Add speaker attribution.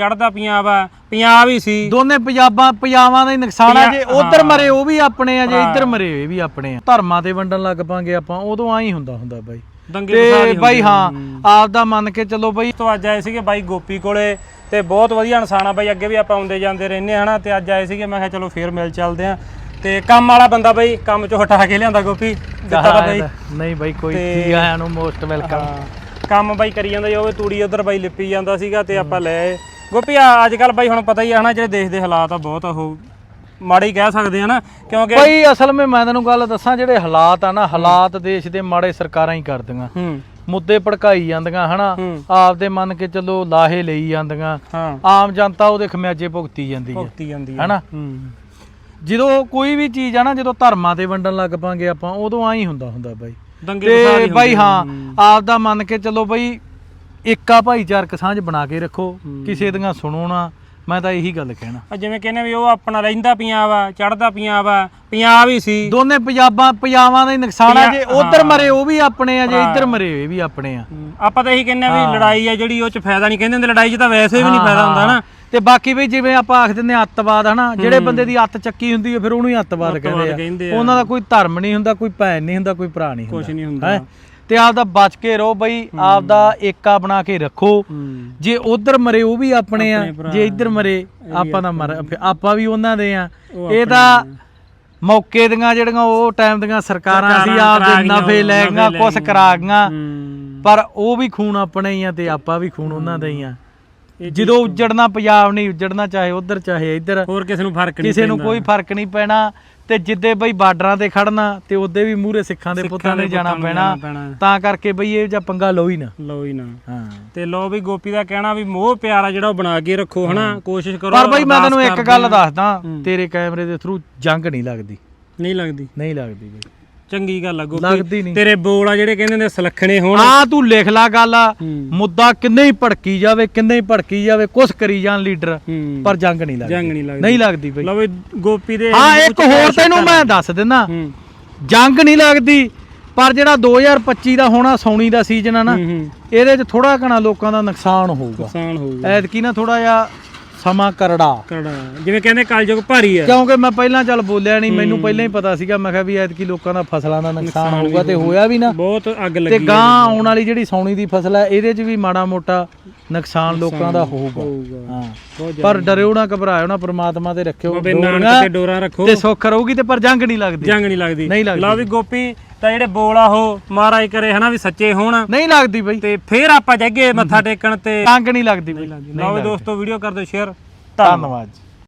Speaker 1: ਚੜਦਾ ਪੰਜਾਬ ਆ ਪੰਜਾਬ ਹੀ ਸੀ।
Speaker 2: ਦੋਨੇ ਪੰਜਾਬਾਂ ਪੰਜਾਬਾਂ ਦਾ ਹੀ ਨੁਕਸਾਨ ਆ ਜੇ ਉਧਰ। ਮਰੇ ਉਹ ਵੀ ਆਪਣੇ ਆ ਜੇ। ਇੱਧਰ ਮਰੇ ਇਹ ਵੀ ਆਪਣੇ ਆ। ਧਰਮਾਂ ਤੇ ਵੰਡਣ ਲੱਗ ਪਾਂਗੇ ਆਪਾਂ ਉਦੋਂ ਆਈ ਹੁੰਦਾ ਹੁੰਦਾ ਬਾਈ। ਤੇ ਬਾਈ ਹਾਂ। ਆਪ ਦਾ ਮੰਨ ਕੇ ਚੱਲੋ ਬਾਈ।
Speaker 1: ਤੋਂ ਅੱਜ ਆਏ ਸੀਗੇ ਬਾਈ ਗੋਪੀ ਕੋਲੇ ਤੇ ਬਹੁਤ ਵਧੀਆ ਇਨਸਾਨ ਆ ਬਾਈ ਅੱਗੇ ਵੀ ਆਪਾਂ ਆਉਂਦੇ ਜਾਂਦੇ ਰਹਿੰਦੇ ਹਨਾ। ਤੇ ਅੱਜ ਆਏ ਸੀਗੇ ਮੈਂ ਕਿਹਾ ਚਲੋ ਫੇਰ ਮਿਲ ਚੱਲਦੇ ਆ। ਤੇ ਕੰਮ ਵਾਲਾ ਬੰਦਾ ਬਾਈ ਕੰਮ ਚੋਂ ਹਟਾ ਕੇ ਲਿਆਂਦਾ ਗੋਪੀ। ਦਿੱਤਾ ਬਾਈ।
Speaker 2: ਨਹੀਂ ਬਾਈ ਕੋਈ ਜੀ ਆਇਆਂ ਨੂੰ ਮੋਸਟ ਵੈਲਕਮ
Speaker 1: ਕੰਮ ਬਾਈ ਕਰੀ ਜਾਂਦਾ ਜੋ ਤੂੜੀ ਉਧਰ ਬਾਈ ਲਿਪੀ ਜਾਂਦਾ ਸੀਗਾ ਤੇ ਆਪਾਂ ਲੈ ਆਏ। ਗੋਪੀ ਆ ਅੱਜ ਕੱਲ ਬਾਈ ਹੁਣ ਪਤਾ ਹੀ ਆ ਜਿਹੜੇ ਦੇਸ਼ ਦੇ ਹਾਲਾਤ ਆ ਬਹੁਤ ਉਹ ਮਾੜੇ ਹੀ ਕਹਿ ਸਕਦੇ ਆ ਨਾ ਕਿਉਂਕਿ
Speaker 2: ਬਾਈ ਅਸਲ ਵਿੱਚ ਮੈਂ ਤੈਨੂੰ ਗੱਲ ਦੱਸਾਂ ਜਿਹੜੇ ਹਾਲਾਤ ਆ ਨਾ ਹਾਲਾਤ ਦੇਸ਼ ਦੇ ਮਾੜੇ ਸਰਕਾਰਾਂ ਹੀ ਕਰਦੀਆਂ।
Speaker 1: ਹੂੰ।
Speaker 2: ਮੁੱਦੇ ਭੜਕਾਈ ਜਾਂਦੀਆਂ ਹਨਾ
Speaker 1: ਹੂੰ।
Speaker 2: ਆਪਦੇ ਮੰਨ ਕੇ ਚੱਲੋ ਲਾਹੇ ਲਈ ਜਾਂਦੀਆਂ।
Speaker 1: ਹਾਂ।
Speaker 2: ਆਮ ਜਨਤਾ ਉਹਦੇ ਖਮਿਆਜੇ ਭੁਗਤੀ ਜਾਂਦੀ ਹੈ।
Speaker 1: ਭੁਗਤੀ ਜਾਂਦੀ ਆ
Speaker 2: ਹਨਾ?
Speaker 1: ਹੂੰ।
Speaker 2: ਜਦੋਂ ਕੋਈ ਵੀ ਚੀਜ਼ ਆ ਨਾ ਜਦੋਂ ਧਰਮਾਂ ਤੇ ਵੰਡਣ ਲੱਗ ਪਾਂਗੇ ਆਪਾਂ ਉਦੋਂ ਆਈ ਹੁੰਦਾ ਹੁੰਦਾ ਬਾਈ।
Speaker 1: ਦੰਗੇ
Speaker 2: ਤੇ
Speaker 1: ਹੀ
Speaker 2: ਬਾਈ ਹਾਂ
Speaker 1: ਹੂੰ।
Speaker 2: ਆਪ ਦਾ ਮੰਨ ਕੇ ਚੱਲੋ ਬਾਈ ਏਕਾ ਭਾਈਚਾਰਕ ਸਾਂਝ ਬਣਾ ਕੇ ਰੱਖੋ। ਕਿਸੇ ਦੀਆਂ ਸੁਣੋ ਨਾ ਮੈਂ ਤਾਂ ਇਹੀ ਗੱਲ ਕਹਿਣਾ
Speaker 1: ਆ ਜਿਵੇਂ ਕਹਿੰਦੇ ਵੀ ਉਹ ਆਪਣਾ ਰਹਿੰਦਾ ਪੰਜਾਬ ਆ ਚੜਦਾ ਪੰਜਾਬ ਆ ਪੰਜਾਬ ਹੀ ਸੀ
Speaker 2: ਦੋਨੇ ਪੰਜਾਬਾਂ ਪੰਜਾਬਾਂ ਦਾ ਹੀ ਨੁਕਸਾਨ ਆ ਜੇ ਉਧਰ। ਮਰੇ ਉਹ ਵੀ ਆਪਣੇ ਆ ਜੇ। ਇੱਧਰ ਮਰੇ ਇਹ ਵੀ ਆਪਣੇ ਆ
Speaker 1: ਆਪਾਂ ਤਾਂ ਇਹੀ ਕਹਿੰਦੇ ਆ। ਵੀ ਲੜਾਈ ਆ ਜਿਹੜੀ ਉਹ ਚ ਫਾਇਦਾ ਨਹੀਂ ਕਹਿੰਦੇ ਹੁੰਦੇ ਲੜਾਈ 'ਚ ਤਾਂ ਵੈਸੇ ਵੀ ਨਹੀਂ ਫਾਇਦਾ ਹੁੰਦਾ ਨਾ
Speaker 2: ਤੇ ਬਾਕੀ ਵੀ ਜਿਵੇਂ ਆਪਾਂ ਆਖ ਦਿੰਦੇ ਆ ਅੱਤਵਾਦ ਹਨਾ ਜਿਹੜੇ ਬੰਦੇ ਦੀ ਅੱਤ ਚੱਕੀ ਹੁੰਦੀ ਹੈ ਫਿਰ ਉਹਨੂੰ ਹੀ ਅੱਤਵਾਦ ਕਹਿੰਦੇ ਆ। ਉਹਨਾਂ ਦਾ ਕੋਈ ਧਰਮ ਨਹੀਂ ਹੁੰਦਾ ਕੋਈ ਭੈਣ ਨਹੀਂ ਹੁੰਦਾ ਕੋਈ ਭਰਾ ਨਹੀਂ ਹੁੰਦਾ
Speaker 1: ਕੁਝ ਨਹੀਂ ਹੁੰਦਾ?
Speaker 2: ਤੇ ਆਪ ਦਾ ਬਚ ਕੇ ਰਹੋ ਬਈ ਆਪ ਦਾ ਏਕਾ ਬਣਾ ਕੇ ਰੱਖੋ। ਜੇ ਉਧਰ ਮਰੇ ਉਹ ਵੀ ਆਪਣੇ ਆ ਜੇ ਇੱਧਰ ਮਰੇ ਆਪਾਂ ਦਾ ਮਰ ਆਪਾਂ ਵੀ ਉਹਨਾਂ ਦੇ ਆ। ਇਹ ਤਾਂ ਮੌਕੇ ਦੀਆਂ ਜਿਹੜੀਆਂ ਉਹ ਟਾਈਮ ਦੀਆਂ ਸਰਕਾਰਾਂ ਸੀ
Speaker 1: ਸਰਕਾਰਾਂ
Speaker 2: ਆਪ
Speaker 1: ਕਰਾ
Speaker 2: ਦੇ
Speaker 1: ਗਈਆਂ,
Speaker 2: ਨਫੇ ਲੈ ਗਈਆਂ ਕੁਛ। ਕਰਾ ਗਈਆਂ। ਪਰ ਉਹ ਵੀ ਖੂਨ ਆਪਣੇ ਹੀ ਆ ਤੇ ਆਪਾਂ ਵੀ ਖੂਨ ਉਹਨਾਂ ਦਾ ਹੀ ਆ। ਜਦੋਂ ਉੱਜੜਨਾ ਪੰਜਾਬ ਨਹੀਂ ਉੱਜੜਨਾ ਚਾਹੇ ਉਧਰ ਚਾਹੇ ਇੱਧਰ।
Speaker 1: ਹੋਰ ਕਿਸੇ ਨੂੰ ਫ਼ਰਕ ਨਹੀਂ
Speaker 2: ਕਿਸੇ ਨੂੰ ਕੋਈ ਫ਼ਰਕ ਨਹੀਂ ਪੈਣਾ ਤੇ ਜਿੱਦੇ ਬਈ ਬਾਰਡਰਾਂ ਤੇ ਖੜਨਾ ਤੇ ਉਹਦੇ ਵੀ ਮੂਹਰੇ ਸਿੱਖਾਂ ਦੇ ਪੁੱਤਾਂ ਨੇ ਜਾਣਾ ਪੈਣਾ। ਤਾਂ ਕਰਕੇ ਬਈ ਇਹ ਜਾਂ ਪੰਗਾ ਲਓ ਹੀ ਨਾ।
Speaker 1: ਲਓ ਹੀ ਨਾ।
Speaker 2: ਹਾਂ।
Speaker 1: ਤੇ ਲੋ ਵੀ ਗੋਪੀ ਦਾ ਕਹਿਣਾ ਵੀ ਮੋਹ ਪਿਆਰ ਜਿਹੜਾ ਉਹ ਬਣਾ ਕੇ ਰੱਖੋ ਹਨਾ? ਕੋਸ਼ਿਸ਼ ਕਰੋ
Speaker 2: ਪਰ ਬਈ ਮੈਂ ਤੈਨੂੰ ਇੱਕ ਗੱਲ। ਦੱਸਦਾ। ਤੇਰੇ ਕੈਮਰੇ ਦੇ ਥਰੂ ਜੰਗ ਨਹੀਂ ਲੱਗਦੀ।
Speaker 1: ਨਹੀਂ ਲੱਗਦੀ।
Speaker 2: ਨਹੀਂ ਲੱਗਦੀ ਬਈ।
Speaker 1: ਚੰਗੀ ਗੱਲ ਆ ਗੋਪੀ।
Speaker 2: ਨਹੀਂ।
Speaker 1: ਤੇਰੇ ਬੋਲ ਆ ਜਿਹੜੇ ਕਹਿੰਦੇ ਨੇ ਸਲੱਖਣੇ ਹੋਣ।
Speaker 2: ਆ ਤੂੰ ਲਿਖ ਲਾ ਗੱਲ। ਮੁੱਦਾ ਕਿੰਨੇ ਹੀ ਭੜਕੀ ਜਾਵੇ ਕਿੰਨੇ ਹੀ ਭੜਕੀ ਜਾਵੇ ਕੁਛ ਕਰੀ ਜਾਣ ਲੀਡਰ
Speaker 1: ਹੂੰ।
Speaker 2: ਪਰ ਜੰਗ ਨਹੀਂ ਲੱਗਦੀ।
Speaker 1: ਜੰਗ ਨਹੀਂ ਲੱਗਦੀ।
Speaker 2: ਨਹੀਂ ਲੱਗਦੀ ਬਈ।
Speaker 1: ਲਓ ਵੀ ਗੋਪੀ ਦੇ
Speaker 2: ਹਾਂ
Speaker 1: ਮੂੰਹ
Speaker 2: ਇੱਕ
Speaker 1: ਚ
Speaker 2: ਹੋਰ ਤੈਨੂੰ ਮੈਂ ਦੱਸ ਦਿੰਦਾ
Speaker 1: ਹੂੰ।
Speaker 2: ਜੰਗ ਨਹੀਂ ਲੱਗਦੀ ਪਰ ਜਿਹੜਾ 2025 ਦਾ ਹੋਣਾ ਸੌਣੀ ਦਾ ਸੀਜ਼ਨ ਆ ਨਾ
Speaker 1: ਹੂੰ ਹੂੰ।
Speaker 2: ਇਹਦੇ 'ਚ ਥੋੜਾ ਘਣਾ ਲੋਕਾਂ ਦਾ ਨੁਕਸਾਨ ਹੋਊਗਾ।
Speaker 1: ਨੁਕਸਾਨ ਹੋਊਗਾ।
Speaker 2: ਐਤਕੀ ਨਾ ਥੋੜਾ ਜਿਹਾ ਸਮਾਂ ਕਰੜਾ।
Speaker 1: ਜਿਵੇਂ ਕਹਿੰਦੇ ਕਲਯੁਗ ਭਾਰੀ ਆ।
Speaker 2: ਕਿਉਂਕਿ ਮੈਂ ਪਹਿਲਾਂ ਚੱਲ ਬੋਲਿਆ ਨਹੀਂ ਮੈਨੂੰ ਪਹਿਲਾਂ ਹੀ ਪਤਾ ਸੀਗਾ ਮੈਂ ਕਿਹਾ ਵੀ ਐਤਕੀ ਲੋਕਾਂ ਦਾ ਫਸਲਾਂ ਦਾ ਨੁਕਸਾਨ ਹੋਊਗਾ ਤੇ ਹੋਇਆ ਵੀ ਨਾ।
Speaker 1: ਬਹੁਤ ਅੱਗ
Speaker 2: ਤੇ
Speaker 1: ਲੱਗੀ
Speaker 2: ਗਾਂ ਆਉਣ ਵਾਲੀ ਜਿਹੜੀ ਸੌਣੀ ਦੀ ਫਸਲ ਹੈ ਇਹਦੇ 'ਚ ਵੀ ਮਾੜਾ ਮੋਟਾ ਨੁਕਸਾਨ ਲੋਕਾਂ ਦਾ ਹੋਊਗਾ। ਹਾਂ। ਪਰ ਡਰਿਓ ਨਾ ਘਬਰਾਇਓ ਨਾ ਪ੍ਰਮਾਤਮਾ ਤੇ ਰੱਖਿਓ
Speaker 1: ਤੇ ਡੋਰਾ ਰੱਖੋ।
Speaker 2: ਤੇ ਸੁੱਖ ਰਹੂਗੀ ਤੇ ਪਰ ਜੰਗ ਨਹੀਂ ਲੱਗਦੀ।
Speaker 1: ਜੰਗ ਨਹੀਂ ਲੱਗਦੀ।
Speaker 2: ਨਹੀਂ ਲੱਗਦੀ।
Speaker 1: ਲਓ ਵੀ ਗੋਪੀ ਤਾਂ ਜਿਹੜੇ ਬੋਲ ਆ ਉਹ ਮਹਾਰਾਜ ਕਰੇ ਹਨਾ ਵੀ ਸੱਚੇ ਹੋਣ।
Speaker 2: ਨਹੀਂ ਲੱਗਦੀ ਬਈ।
Speaker 1: ਤੇ ਫੇਰ ਆਪਾਂ ਜਾਈਏ ਮੱਥਾ ਟੇਕਣ ਤੇ
Speaker 2: ਜੰਗ ਨਹੀਂ ਲੱਗਦੀ ਬਈ।
Speaker 1: ਲਓ ਵੀ ਦੋਸਤੋ ਵੀਡੀਓ ਕਰ ਦਿਓ ਸ਼ੇਅਰ
Speaker 2: ਧੰਨਵਾਦ ਜੀ।